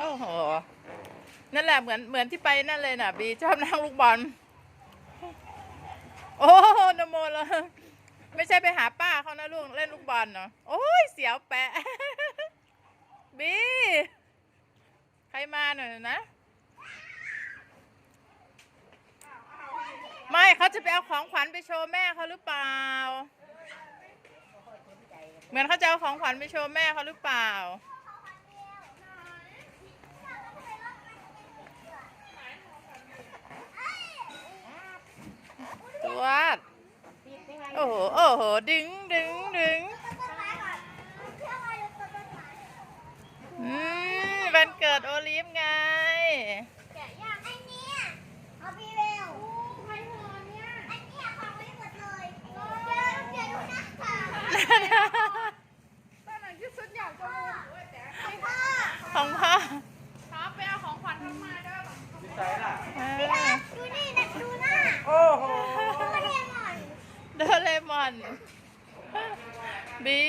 โอ้โห นั่นแหละเหมือนเหมือนที่ไปนั่นเลยน่ะ บีชอบนั่งลูกบอล โอ้โหนโมเลยไม่ใช่ไปหาป้าเขานะลูกเล่นลูกบอลเนาะโอ้ยเสียวแปะ บี ใครมาหน่อยนะ ไม่เขาจะไปเอาของขวัญไปโชว์แม่เขาหรือเปล่า เหมือนเขาจะเอาของขวัญไปโชว์แม่เขาหรือเปล่า ตัวดโอ้โห โอ้โห ดึงดึงดึงอืมวันเกิดโอลิฟไงแกะย่างไอ้เนี่ยเอาพี่เร็วใครหอเนี่ยไอ้เนี่ยของไม่ อน บี